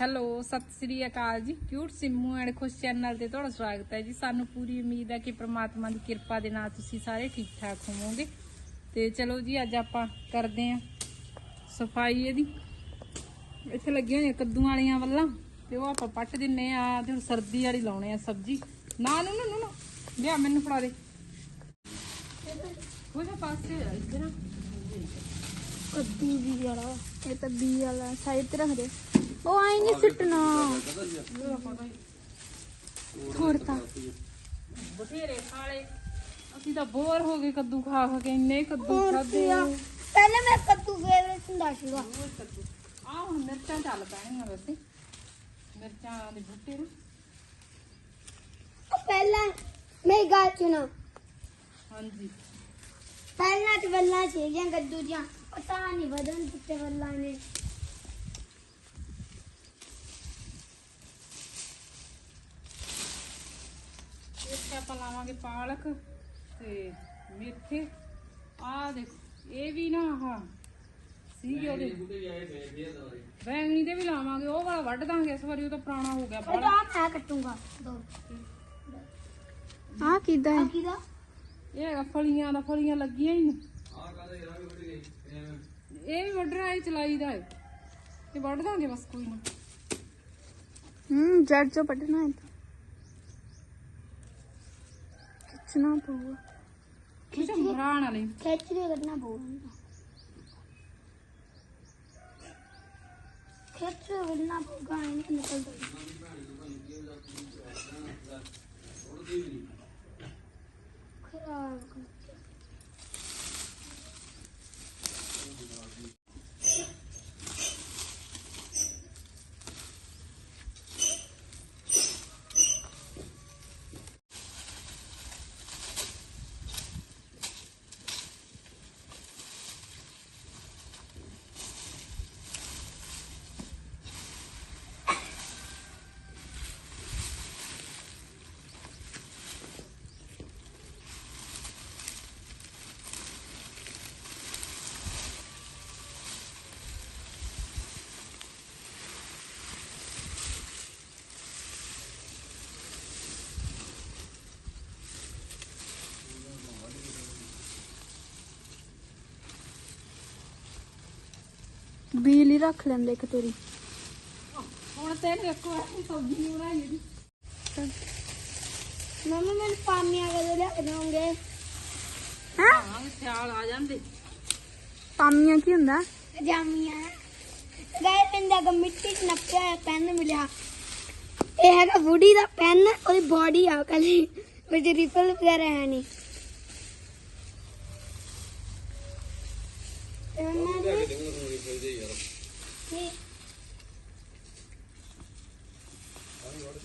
Hello, ਸਤਿ ਸ੍ਰੀ ਅਕਾਲ ਜੀ। Cute Simmu and Khush channel ਤੇ ਤੁਹਾਡਾ ਸਵਾਗਤ ਹੈ ਜੀ। ਸਾਨੂੰ ਪੂਰੀ ਉਮੀਦ ਹੈ ਕਿ ਪ੍ਰਮਾਤਮਾ ਦੀ ਕਿਰਪਾ ਦੇ ਨਾਲ ਤੁਸੀਂ ਸਾਰੇ ਠੀਕ ਠਾਕ ਹੋਵੋਗੇ। ਤੇ ਚਲੋ ਜੀ, ਅੱਜ ਆਪਾਂ ਕਰਦੇ ਆਂ ਸਫ਼ਾਈ ਇਹਦੀ। ਇੱਥੇ ਲੱਗੀਆਂ ਹੋਈਆਂ ਕੱਦੂਆਂ ਵਾਲੀਆਂ ਵੱਲਾਂ। ਤੇ ਉਹ ਆਪਾਂ ਪੱਟ ਦਿੰਨੇ ਆ। ਤੇ ਹੁਣ ਸਰਦੀ ਵਾਲੀ ਲਾਉਣੇ ਆ ਸਬਜ਼ੀ। ਨਾ, ਨੂੰ ਨੂੰ ਨੂੰ ਲਿਆ, ਮੈਨੂੰ ਫੜਾ ਦੇ। ਕੋਈ ਪਾਸੇ ਇੱਧਰ। ਕੱਦੂ ਵੀ ਵਾਲਾ। ਇਹ ਤਾਂ ਬੀ ਵਾਲਾ। ਸਾਈਡ ਤੇ ਰੱਖ ਦੇ। ਉਹ ਆਈ ਨਹੀਂ ਸੁੱਟਣਾ। ਥੋੜਤਾ ਬਥੇਰੇ ਖਾਲੇ। ਅਸੀਂ ਤਾਂ ਬੋਰ ਹੋ ਗਏ ਕੱਦੂ ਖਾ ਖਾ ਕੇ ਇੰਨੇ ਕੱਦੂ ਖਾਦੇ। ਪਹਿਲੇ ਮੈਂ ਕੱਦੂ ਫੇਵਰੇਟ ਹੁੰਦਾ ਸੀਗਾ ਆ ਹੁਣ ਮਿਰਚਾਂ ਚੱਲ ਪੈਣੀਆਂ ਵੈਸੇ। ਮਿਰਚਾਂ ਦੇ ਬੂਟੇ ਨੂੰ। ਪਹਿਲਾਂ ਮੇਰੀ ਗੱਲ ਸੁਣੋ। ਹਾਂਜੀ। ਪਹਿਲਾਂ ਤੇ ਵੱਲਾਂ ਸੀਗੀਆਂ ਕੱਦੂ ਦੀਆਂ। ਉਹ ਤਾਂ ਨਹੀਂ ਵਧਣ ਦਿੱਤੇ ਵੱਲਾਂ ਨੇ ਇੱਥੇ ਆਪਾਂ ਲਾਵਾਂਗੇ ਪਾਲਕ ਤੇ ਮੇਥੇ। ਆ ਦੇਖੋ ਇਹ ਵੀ ਨਾ ਆਹ ਸੀਗੇ ਉਹਦੇ। ਬੈਂਗਣੀ ਦੇ ਵੀ ਲਾਵਾਂਗੇ ਉਹ ਵਾਲਾ ਵੱਢ ਦਾਂਗੇ ਇਸ ਵਾਰੀ ਉਹ ਤਾਂ ਪੁਰਾਣਾ ਹੋ ਗਿਆ ਉਹ ਬਾਹਲਾ ਤਾਂ ਮੈਂ ਕੱਟੂੰਗਾ। ਦੋ। ਆ ਕਿਦਾਂ ਹੈ? ਕਿਦਾ ਇਹ ਹੈਗਾ ਫਲੀਆਂ ਦਾ ਫਲੀਆਂ ਲੱਗੀਆਂ ਹੀ ਨੇ। ਇਹ ਵੀ ਵੱਢਣਾ ਇਹ ਚਲਾਈਦਾ ਹੈ। ਇਹ ਵੱਢ ਦਾਂਗੇ ਬਸ ਕੋਈ ਨਾ। ਹੂੰ ਜੜ ਚੋਂ ਪਟਣਾ ਹੈ ਤਾਂ ਖਿੱਚਣਾ ਪਊਗਾ। ਕਿਸੇ ਮਰਾਣ ਵਾਲੇ। ਖਿੱਚ ਕੇ ਕਰਨਾ ਪਊਗਾ। ਖਿੱਚ ਕੇ ਕਰਨਾ ਪਊਗਾ ਇਹ ਨਹੀਂ ਨਿਕਲਦਾ ਖਰਾਬ ਬਿਜਲੀ ਰੱਖ ਲੈਂਦੇ ਇੱਕ ਤੋਰੀ। ਹੁਣ ਤੇ ਇੱਕ ਵਾਰ ਸਬਜ਼ੀ ਬਣਾਈ ਇਹਦੀ। ਮੰਮਾ ਮੈਨੂੰ ਪਾਮੀਆਂ ਕਦੋਂ ਲਿਆ ਕੇ ਦੋਗੇ ਹਾਂ? ਸਿਆਲ ਆ ਜਾਂਦੇ। ਪਾਮੀਆਂ ਕੀ ਹੁੰਦਾ? ਜਾਮੀਆਂ। ਗਾਇ ਪਿੰਦਾ ਕ ਮਿੱਟੀ ਚ ਨੱਪਿਆ ਹੋਇਆ ਪੈਨ ਮਿਲਿਆ। ਇਹ ਹੈਗਾ ਵੁਡੀ ਦਾ ਪੈਨ ਉਹਦੀ ਬਾਡੀ ਆ ਕਲੀ ਵਿੱਚ ਰਿਫਲ ਵਗੈਰਾ ਹੈ ਨਹੀਂ। ਤੇ ਉਹਨਾਂ ਨੇ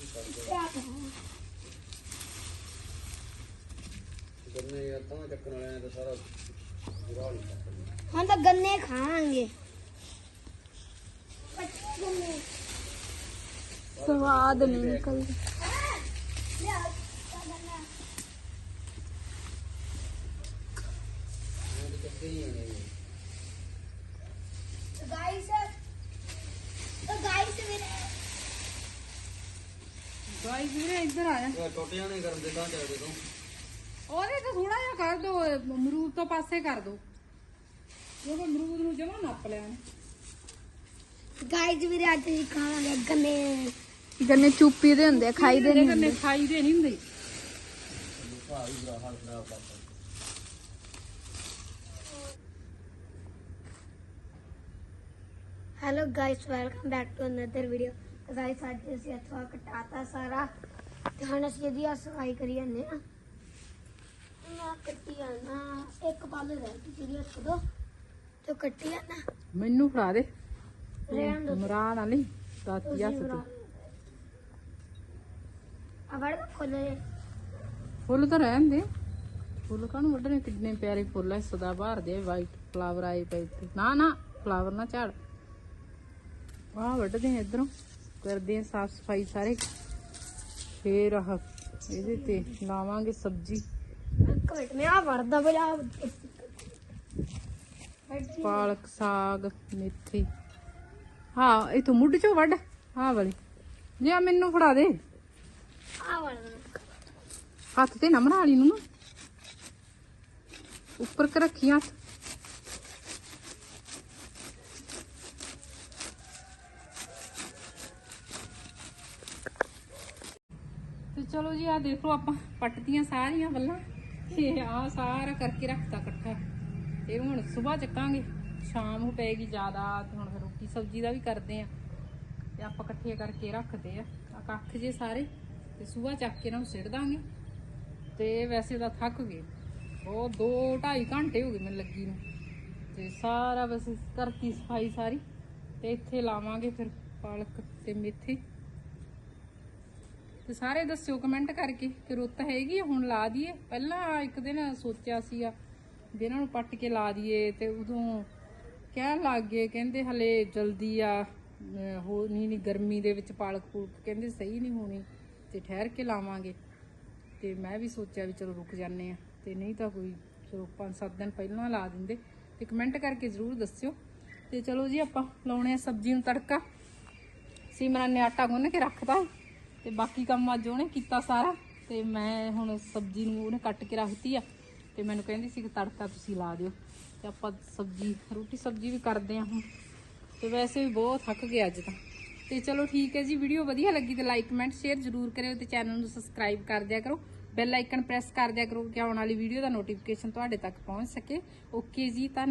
ਕੀ ਗੰਨੇ ਯਾਰ ਤਾਂ ਚੱਕਣ ਵਾਲਿਆਂ ਨੇ ਤਾਂ ਸਾਰਾ ਬੁਰਾ ਹਾਲ ਕਰਤਾ ਹਾਂ ਤਾਂ ਗੰਨੇ ਗਾਈ ਵੀਰੇ ਇੱਧਰ ਆ ਜਾ ਉਹ ਟੁੱਟ ਜਾਣੇ ਕਰਨ ਦੇ ਤਾਂ ਚੱਲਦੇ ਤੋਂ ਉਹਦੇ ਤੇ ਥੋੜਾ ਜਿਹਾ ਕਰ ਦੋ ਅਮਰੂਦ ਤੋਂ ਪਾਸੇ ਕਰ ਦੋ ਕਿਉਂਕਿ ਅਮਰੂਦ ਨੂੰ ਜਮਾ ਨੱਪ ਲਿਆ ਨੇ ਗਾਇਸ ਵੀਰੇ ਅੱਜ ਅਸੀਂ ਖਾਵਾਂਗੇ ਗੰਨੇ ਗੰਨੇ ਚੁੱਪੀ ਦੇ ਹੁੰਦੇ ਆ ਖਾਈ ਦੇ ਇਹਦੇ ਕੰਨੇ ਖਾਈ ਦੇ ਨਹੀਂ ਹੁੰਦੇ ਭਾਅ ਵੀ ਬੁਰਾ ਹਾਲ ਖਰਾਬ ਕਰਤਾ ਹੈਲੋ ਗਾਇਸ ਅੱਜ ਅਸੀਂ ਅਥਵਾ ਕਟਾਤਾ ਸਾਰਾ ਤੇ ਹੁਣ ਅਸੀਂ ਇਹਦੀ ਆ ਸਫ਼ਾਈ ਕਰੀ ਜਾਂਦੇ ਆ ਮੈਂ ਕੱਟੀ ਜਾਣਾ ਇੱਕ ਪੱਲ ਰਹਿ ਗਈ ਜਿਹੜੀ ਇੱਕ ਦੋ ਤੇ ਕੱਟੀ ਜਾਣਾ ਮੈਨੂੰ ਫੜਾ ਦੇ। ਰਹਿਣ ਦੋ ਮਰਾਨ ਵਾਲੀ ਦਾਤੀ ਹੱਸ ਤੂੰ। ਆ ਵੜ ਖੋਲੇ ਫੁੱਲ ਤਾਂ ਰਹਿਣ ਦੇ। ਫੁੱਲ ਕਾਹਨੂੰ ਵੱਢਣੇ? ਕਿੰਨੇ ਪਿਆਰੇ ਫੁੱਲ ਐ ਸਦਾ ਬਹਾਰ ਦੇ ਵਾਈਟ ਫਲਾਵਰ ਆਏ ਪਏ ਨਾ ਨਾ ਫਲਾਵਰ ਨਾ ਝਾੜ। ਆਹ ਵੱਢਦੇ ਇਧਰੋਂ। ਕਰਦੇ ਆ ਸਾਫ਼ ਸਫ਼ਾਈ ਸਾਰੇ। ਫੇਰ ਆਹ ਇਹਦੇ ਤੇ ਲਾਵਾਂਗੇ ਸਬਜ਼ੀ। ਮੈਂ ਆ ਵੜਦਾ ਬਜਾ ਪਾਲਕ ਸਾਗ ਮੇਥੀ। ਹਾਂ ਇਹ ਤੋਂ ਮੁੱਢ ਚੋਂ ਵੱਢ। ਆਹ ਵਾਲੀ। ਜੀ ਆ ਮੈਨੂੰ ਫੜਾ ਦੇ। ਆ ਵਾਲਾ। ਹੱਥ ਤੇ ਨਾ ਮਰਾ ਵਾਲੀ ਨੂੰ ਨਾ। ਉੱਪਰ ਕਰ ਰੱਖੀ ਹੱਥ। ਚਲੋ ਜੀ ਆ ਦੇਖੋ ਆਪਾਂ ਪੱਟਦੀਆਂ ਸਾਰੀਆਂ ਵੱਲਾਂ। ਤੇ ਆ ਸਾਰਾ ਕਰਕੇ ਰੱਖਤਾ ਇਕੱਠਾ। ਤੇ ਹੁਣ ਸਵੇਰ ਚੱਕਾਂਗੇ। ਸ਼ਾਮ ਨੂੰ ਪਏਗੀ ਜ਼ਿਆਦਾ, ਤੇ ਹੁਣ ਫਿਰ ਰੋਟੀ ਸਬਜ਼ੀ ਦਾ ਵੀ ਕਰਦੇ ਆ। ਤੇ ਆਪਾਂ ਇਕੱਠੇ ਕਰਕੇ ਰੱਖਦੇ ਆ। ਆ ਕੱਖ ਜੇ ਸਾਰੇ। ਤੇ ਸਵੇਰ ਚੱਕ ਕੇ ਇਹਨਾਂ ਨੂੰ ਸਿੱਟ ਦਾਂਗੇ। ਤੇ ਵੈਸੇ ਤਾਂ ਥੱਕ ਗਏ। ਉਹ 2 2.5 ਘੰਟੇ ਹੋ ਗਏ ਮੈਨੂੰ ਲੱਗੀ ਨੂੰ। ਤੇ ਸਾਰਾ ਬਸ ਕਰਤੀ ਸਫ਼ਾਈ ਸਾਰੀ। ਤੇ ਇੱਥੇ ਲਾਵਾਂਗੇ ਫਿਰ ਪਾਲਕ ਤੇ ਮੇਥੀ। ਤੇ ਸਾਰੇ ਦੱਸਿਓ ਕਮੈਂਟ ਕਰਕੇ ਕਿ ਰੁੱਤ ਹੈਗੀ ਆ, ਹੁਣ ਲਾ ਦਈਏ। ਪਹਿਲਾਂ ਇੱਕ ਦਿਨ ਸੋਚਿਆ ਸੀਗਾ ਵੀ ਇਹਨਾਂ ਨੂੰ ਪੱਟ ਕੇ ਲਾ ਦਈਏ ਤੇ ਉਦੋਂ ਕਹਿਣ ਲੱਗ ਗਏ ਕਹਿੰਦੇ ਹਲੇ ਜਲਦੀ ਆ ਹੋ ਨਹੀਂ ਨਹੀਂ ਗਰਮੀ ਦੇ ਵਿੱਚ ਪਾਲਕ ਪੂਲਕ ਕਹਿੰਦੇ ਸਹੀ ਨਹੀਂ ਹੋਣੀ ਤੇ ਠਹਿਰ ਕੇ ਲਾਵਾਂਗੇ। ਤੇ ਮੈਂ ਵੀ ਸੋਚਿਆ ਵੀ ਚਲੋ ਰੁਕ ਜਾਂਦੇ ਆ। ਤੇ ਨਹੀਂ ਤਾਂ ਕੋਈ ਚਲੋ 5-7 ਦਿਨ ਪਹਿਲਾਂ ਲਾ ਦਿੰਦੇ। ਤੇ ਕਮੈਂਟ ਕਰਕੇ ਜ਼ਰੂਰ ਦੱਸਿਓ। ਤੇ ਚਲੋ ਜੀ ਆਪਾਂ ਲਾਉਣੇ ਆ ਸਬਜ਼ੀ ਨੂੰ ਤੜਕਾ। ਸਿਮਰਨ ਨੇ ਆਟਾ ਗੁੰਨ ਕੇ ਰੱਖਦਾ ਤੇ ਬਾਕੀ ਕੰਮ ਅੱਜ ਉਹਨੇ ਕੀਤਾ ਸਾਰਾ ਤੇ ਮੈਂ ਹੁਣ ਸਬਜ਼ੀ ਨੂੰ ਉਹਨੇ ਕੱਟ ਕੇ ਰੱਖਤੀ ਆ ਤੇ ਮੈਨੂੰ ਕਹਿੰਦੀ ਸੀ ਕਿ ਤੜਕਾ ਤੁਸੀਂ ਲਾ ਦਿਓ ਤੇ ਆਪਾਂ ਸਬਜ਼ੀ, ਰੋਟੀ ਸਬਜ਼ੀ ਵੀ ਕਰਦੇ ਆ ਹੁਣ। ਤੇ ਵੈਸੇ ਵੀ ਬਹੁਤ ਥੱਕ ਗਿਆ ਅੱਜ ਤਾਂ। ਤੇ ਚਲੋ ਠੀਕ ਹੈ ਜੀ, ਵੀਡੀਓ ਵਧੀਆ ਲੱਗੀ ਤੇ ਲਾਈਕ ਕਮੈਂਟ ਸ਼ੇਅਰ ਜ਼ਰੂਰ ਕਰਿਓ ਤੇ ਚੈਨਲ ਨੂੰ ਸਬਸਕ੍ਰਾਈਬ ਕਰ ਦਿਆ ਕਰੋ। ਬੈਲ ਆਈਕਨ ਪ੍ਰੈਸ ਕਰ ਦਿਆ ਕਰੋ ਕਿ ਆਉਣ ਵਾਲੀ ਵੀਡੀਓ ਦਾ ਨੋਟੀਫਿਕੇਸ਼ਨ ਤੁਹਾਡੇ ਤੱਕ ਪਹੁੰਚ ਸਕੇ। ਓਕੇ ਜੀ, ਧੰਨਵਾਦ।